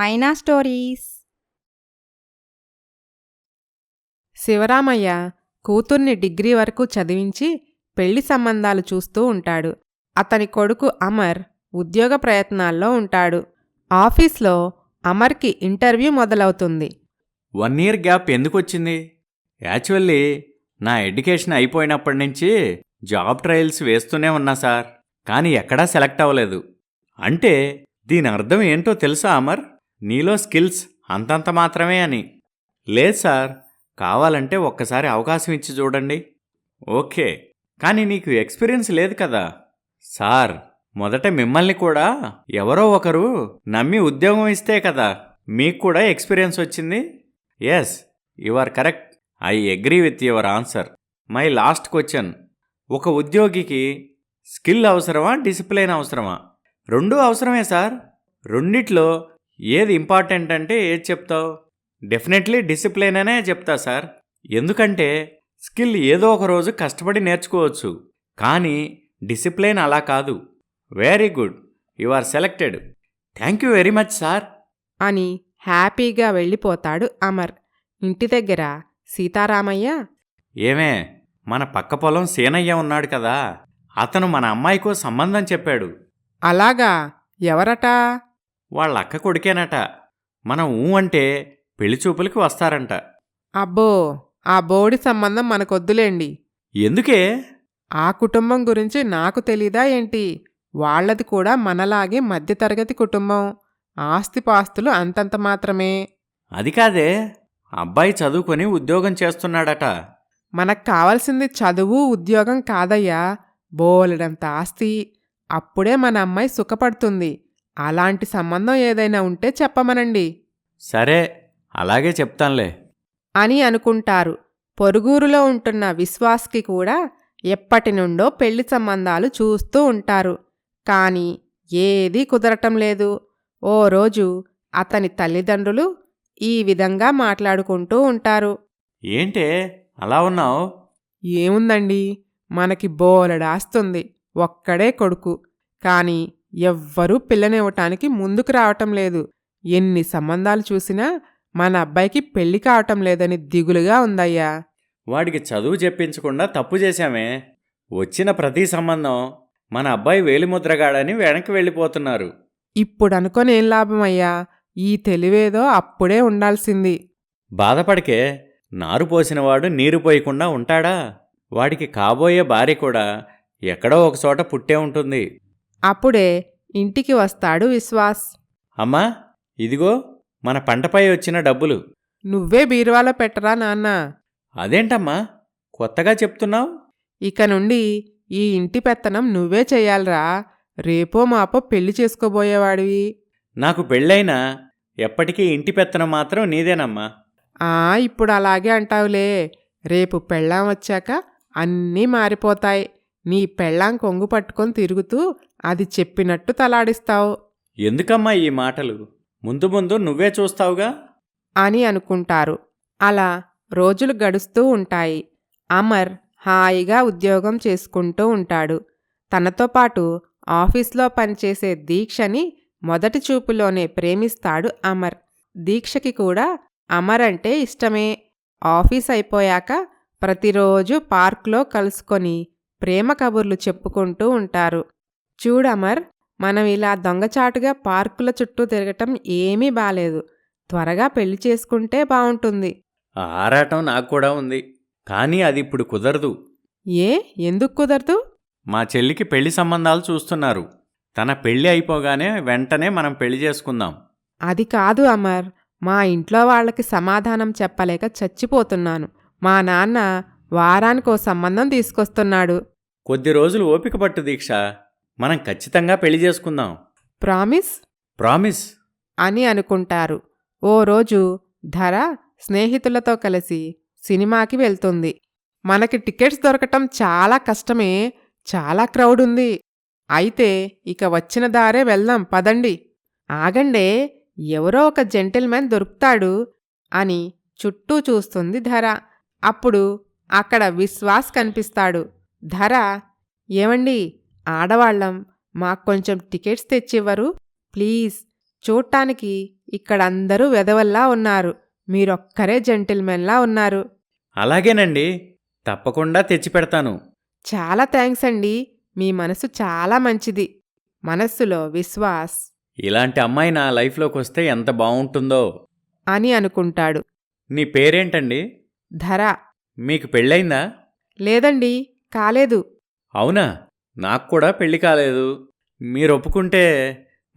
మైనా stories Sivaramayya కూతుర్ని degree వరకు చదివించి పెళ్ళి సంబంధాలు చూస్తూ ఉంటాడు. అతని కొడుకు అమర్ ఉద్యోగ ప్రయత్నాల్లో ఉంటాడు. ఆఫీస్లో అమర్కి ఇంటర్వ్యూ మొదలవుతుంది. వన్ ఇయర్ గ్యాప్ ఎందుకు వచ్చింది యాక్చువల్లీ నా ఎడ్యుకేషన్ అయిపోయినప్పటి నుంచి జాబ్ ట్రయల్స్ వేస్తూనే ఉన్నా సార్. కానీ ఎక్కడా సెలెక్ట్ అవ్వలేదు. అంటే దీని అర్థం ఏంటో తెలుసా అమర్? నీలో స్కిల్స్ అంతంత మాత్రమే అని. లేదు సార్ కావాలంటే ఒక్కసారి అవకాశం ఇచ్చి చూడండి. ఓకే కానీ నీకు ఎక్స్పీరియన్స్ లేదు కదా. సార్ మొదట మిమ్మల్ని కూడా ఎవరో ఒకరు నమ్మి ఉద్యోగం ఇస్తే కదా మీకు కూడా ఎక్స్పీరియన్స్ వచ్చింది? Yes you are correct I agree with your answer my last question ఒక ఉద్యోగికి స్కిల్ అవసరమా డిసిప్లిన్ అవసరమా? రెండూ అవసరమే సార్. రెండిట్లో ఏది ఇంపార్టెంట్ అంటే ఏది చెప్తావు? డెఫినెట్లీ డిసిప్లిన్ అనే చెప్తా సార్. ఎందుకంటే స్కిల్ ఏదో ఒక రోజు కష్టపడి నేర్చుకోవచ్చు. కానీ డిసిప్లిన్ అలా కాదు. Very good. You are selected. Thank you very much sir. అని హ్యాపీగా వెళ్ళిపోతాడు అమర్. ఇంటి దగ్గర సీతారామయ్య? ఏమే మన పక్క పొలం సీనయ్య ఉన్నాడు కదా. అతను మన అమ్మాయికో సంబంధం చెప్పాడు. అలాగా? ఎవరటా? వాళ్ళ అక్క కొడుకేనట. మనం ఊ అంటే పెళ్ళి చూపులకి వస్తారంట. అబ్బో ఆ బోడి సంబంధం మనకొద్దులేండి. ఎందుకే? ఆ కుటుంబం గురించి నాకు తెలీదా ఏంటి? వాళ్ళది కూడా మనలాగే మధ్యతరగతి కుటుంబం. ఆస్తిపాస్తులు అంతంత మాత్రమే. అది కాదే అబ్బాయి చదువుకొని ఉద్యోగం చేస్తున్నాడట. మనకు కావాల్సింది చదువు ఉద్యోగం కాదయ్యా. బోలెడంత ఆస్తి. అప్పుడే మన అమ్మాయి సుఖపడుతుంది. అలాంటి సంబంధం ఏదైనా ఉంటే చెప్పమనండి. సరే అలాగే చెప్తానులే. అని అనుకుంటారు. పొరుగురులో ఉంటున్న విశ్వాస్కి కూడా ఎప్పటి నుండో పెళ్ళి సంబంధాలు చూస్తూ ఉంటారు. కాని ఏదీ కుదరటం లేదు. ఓ రోజు అతని తల్లిదండ్రులు ఈ విధంగా మాట్లాడుకుంటూ ఉంటారు. ఏంటే? అలా ఉన్నావు? ఏముందండి? మనకి బోలెడాస్తుంది. ఒక్కడే కొడుకు. కాని ఎవ్వరూ పిల్లనివ్వటానికి ముందుకు రావటం లేదు. ఎన్ని సంబంధాలు చూసినా మన అబ్బాయికి పెళ్ళి కావటం లేదని దిగులుగా ఉందయ్యా. వాడికి చదువు చెప్పించకుండా తప్పు చేశామే. వచ్చిన ప్రతి సంబంధం మన అబ్బాయి వేలిముద్రగాడని వెనక్కి వెళ్ళిపోతున్నారు. ఇప్పుడు అనుకొని ఏం లాభమయ్యా? ఈ తెలివేదో అప్పుడే ఉండాల్సింది. బాధపడికే నారు పోసినవాడు నీరు పోయకుండా ఉంటాడా? వాడికి కాబోయే భార్య కూడా ఎక్కడో ఒక చోట పుట్టే ఉంటుంది. అప్పుడే ఇంటికి వస్తాడు విశ్వాస్. అమ్మా ఇదిగో మన పంటపై వచ్చిన డబ్బులు. నువ్వే బీరువాలో పెట్టరా నాన్న. అదేంటమ్మా కొత్తగా చెప్తున్నావు? ఇక నుండి ఈ ఇంటి పెత్తనం నువ్వే చెయ్యాలరా రేపో మాపో పెళ్ళి చేసుకోబోయేవాడివి. నాకు పెళ్ళైనా ఎప్పటికీ ఇంటి పెత్తనం మాత్రం నీదేనమ్మా. ఆ ఇప్పుడు అలాగే అంటావులే. రేపు పెళ్ళాం వచ్చాక అన్నీ మారిపోతాయి. నీ పెళ్ళాం కొంగు పట్టుకొని తిరుగుతూ అది చెప్పినట్టు తలాడిస్తావు. ఎందుకమ్మా ఈ మాటలు? ముందు ముందు నువ్వే చూస్తావుగా? అని అనుకుంటారు. అలా రోజులు గడుస్తూ ఉంటాయి. అమర్ హాయిగా ఉద్యోగం చేసుకుంటూ ఉంటాడు. తనతో పాటు ఆఫీస్లో పనిచేసే దీక్షని మొదటి చూపులోనే ప్రేమిస్తాడు అమర్. దీక్షకి కూడా అమర్ అంటే ఇష్టమే. ఆఫీస్ అయిపోయాక ప్రతిరోజు పార్క్లో కలుసుకొని ప్రేమ కబుర్లు చెప్పుకుంటూ ఉంటారు. చూడమర్ మనం ఇలా దొంగచాటుగా పార్కుల చుట్టూ తిరగటం ఏమీ బాలేదు. త్వరగా పెళ్ళి చేసుకుంటే బావుంటుంది. ఆరాటం నాకు కూడా ఉంది. కానీ అది ఇప్పుడు కుదరదు. ఏ? ఎందుకు కుదరదు? మా చెల్లికి పెళ్ళి సంబంధాలు చూస్తున్నారు. తన పెళ్ళి అయిపోగానే వెంటనే మనం పెళ్ళి చేసుకుందాం. అది కాదు అమర్. మా ఇంట్లో వాళ్ళకి సమాధానం చెప్పలేక చచ్చిపోతున్నాను. మా నాన్న వారానికో సంబంధం తీసుకొస్తున్నాడు. కొద్ది రోజులు ఓపిక పట్టు దీక్ష. మనం ఖచ్చితంగా పెళ్ళి చేసుకుందాం. ప్రామిస్? ప్రామిస్. అని అనుకుంటారు. ఓ రోజు ధర స్నేహితులతో కలిసి సినిమాకి వెళ్తుంది. మనకి టికెట్స్ దొరకటం చాలా కష్టమే చాలా క్రౌడ్ ఉంది. అయితే ఇక వచ్చిన దారే వెళ్దాం పదండి. ఆగండే ఎవరో ఒక జెంటిల్మెన్ దొరుకుతాడు అని చుట్టూ చూస్తుంది ధర. అప్పుడు అక్కడ విశ్వాస్ కనిపిస్తాడు. ధర ఏమండి? ఆడవాళ్ళం మాకు కొంచెం టికెట్స్ తెచ్చివ్వరు. ప్లీజ్ చూడటానికి ఇక్కడందరూ వెదవల్లా ఉన్నారు. మీరొక్కరే జెంటిల్మెన్లా ఉన్నారు. అలాగేనండి. తప్పకుండా తెచ్చిపెడతాను. చాలా థ్యాంక్స్ అండి. మీ మనసు చాలా మంచిది. మనస్సులో విశ్వాస్. ఇలాంటి అమ్మాయి నా లైఫ్లోకి వస్తే ఎంత బాగుంటుందో అని అనుకుంటాడు. నీ పేరేంటండి? ధర మీకు పెళ్ళయిందా లేదండి కాలేదు. అవునా? నాకు కూడా పెళ్ళి కాలేదు. మీరు ఒప్పుకుంటే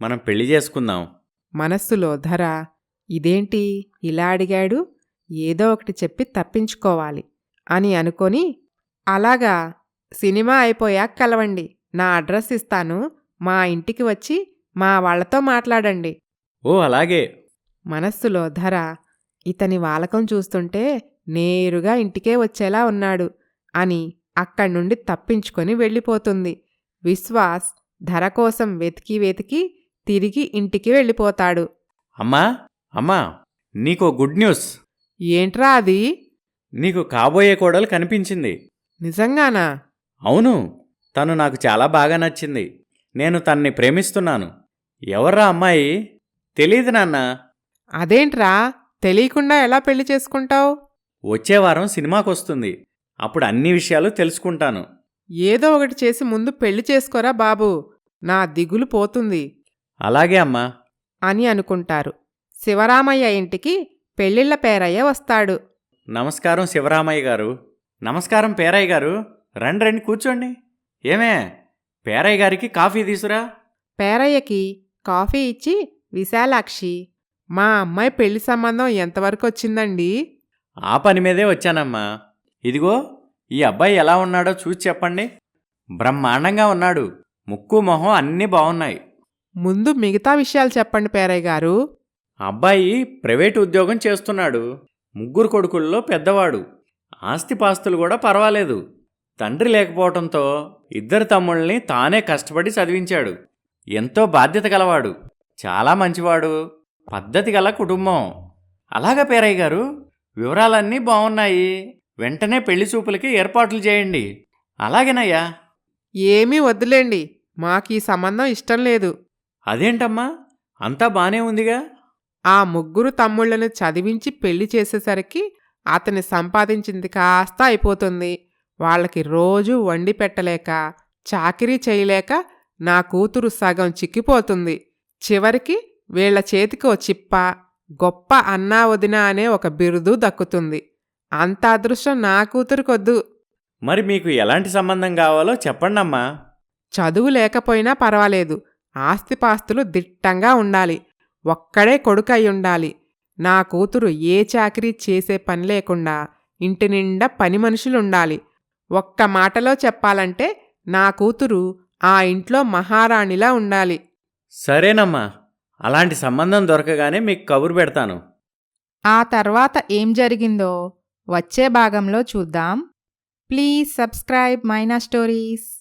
మనం పెళ్ళి చేసుకుందాం. మనస్సులో ధర ఇదేంటి ఇలా అడిగాడు? ఏదో ఒకటి చెప్పి తప్పించుకోవాలి అని అనుకొని అలాగా సినిమా అయిపోయాక కలవండి. నా అడ్రస్ ఇస్తాను. మా ఇంటికి వచ్చి మా వాళ్ళతో మాట్లాడండి. ఓ అలాగే. మనస్సులో ధర ఇతని వాలకం చూస్తుంటే నేరుగా ఇంటికే వచ్చేలా ఉన్నాడు అని అక్కడి నుండి తప్పించుకొని వెళ్ళిపోతుంది. విశ్వాస్ ధర కోసం వెతికి వెతికి తిరిగి ఇంటికి వెళ్ళిపోతాడు. అమ్మా అమ్మా నీకో గుడ్ న్యూస్. ఏంట్రా అది? నీకు కాబోయే కోడలు కనిపించింది. నిజంగానా? అవును తను నాకు చాలా బాగా నచ్చింది. నేను తన్ని ప్రేమిస్తున్నాను. ఎవర్రా అమ్మాయి? తెలీదు నాన్న. అదేంట్రా? తెలియకుండా ఎలా పెళ్ళి చేసుకుంటావు? వచ్చే వారం సినిమాకి వస్తుంది అప్పుడు అన్ని విషయాలు తెలుసుకుంటాను. ఏదో ఒకటి చేసి ముందు పెళ్ళి చేసుకోరా బాబు. నా దిగులు పోతుంది. అలాగే అమ్మా. అని అనుకుంటారు. శివరామయ్య ఇంటికి పెళ్ళిళ్ళ పేరయ్య వస్తాడు. నమస్కారం శివరామయ్య గారు. నమస్కారం పేరయ్య గారు. రండి రండి కూర్చోండి. ఏమే? పేరయ్య గారికి కాఫీ తీసురా. పేరయ్యకి కాఫీ ఇచ్చి విశాలాక్షి మా అమ్మాయి పెళ్ళి సంబంధం ఎంతవరకు వచ్చిందండి? ఆ పని మీదే వచ్చానమ్మా. ఇదిగో ఈ అబ్బాయి ఎలా ఉన్నాడో చూసి చెప్పండి. బ్రహ్మాండంగా ఉన్నాడు. ముక్కు మొహం అన్నీ బాగున్నాయి. ముందు మిగతా విషయాలు చెప్పండి పేరయ్య గారు. అబ్బాయి ప్రైవేట్ ఉద్యోగం చేస్తున్నాడు. ముగ్గురు కొడుకుల్లో పెద్దవాడు. ఆస్తిపాస్తులు కూడా పర్వాలేదు. తండ్రి లేకపోవడంతో ఇద్దరు తమ్ముళ్ళని తానే కష్టపడి చదివించాడు. ఎంతో బాధ్యత గలవాడు. చాలా మంచివాడు. పద్ధతి గల కుటుంబం. అలాగా పేరయ్య గారు? వివరాలన్నీ బాగున్నాయి వెంటనే పెళ్ళి చూపులకి ఏర్పాట్లు చేయండి. అలాగేనయ్యా ఏమీ వద్దులేండి. మాకు సంబంధం ఇష్టం లేదు. అదేంటమ్మా? అంతా బానే ఉందిగా? ఆ ముగ్గురు తమ్ముళ్ళను చదివించి పెళ్ళి చేసేసరికి అతని సంపాదించింది కాస్త అయిపోతుంది. వాళ్ళకి రోజు వండి పెట్టలేక చాకిరీ చేయలేక నా కూతురు సగం చిక్కిపోతుంది. చివరికి వీళ్ళ చేతికి ఓ చిప్ప. గొప్ప అన్నా వదిన అనే ఒక బిరుదు దక్కుతుంది. అంత అదృష్టం నా కూతురికొద్దు. మరి మీకు ఎలాంటి సంబంధం కావాలో చెప్పండమ్మా. చదువు లేకపోయినా పర్వాలేదు. ఆస్తిపాస్తులు దిట్టంగా ఉండాలి. ఒక్కడే కొడుకు అయి ఉండాలి నా కూతురు ఏ చాకరీ చేసే పని లేకుండా ఇంటి నిండా పని మనుషులుండాలి. ఒక్క మాటలో చెప్పాలంటే నా కూతురు ఆ ఇంట్లో మహారాణిలా ఉండాలి. సరేనమ్మా. అలాంటి సంబంధం దొరకగానే మీకు కబురు పెడతాను. ఆ తర్వాత ఏం జరిగిందో వచ్చే భాగంలో చూద్దాం. Please subscribe Maina stories.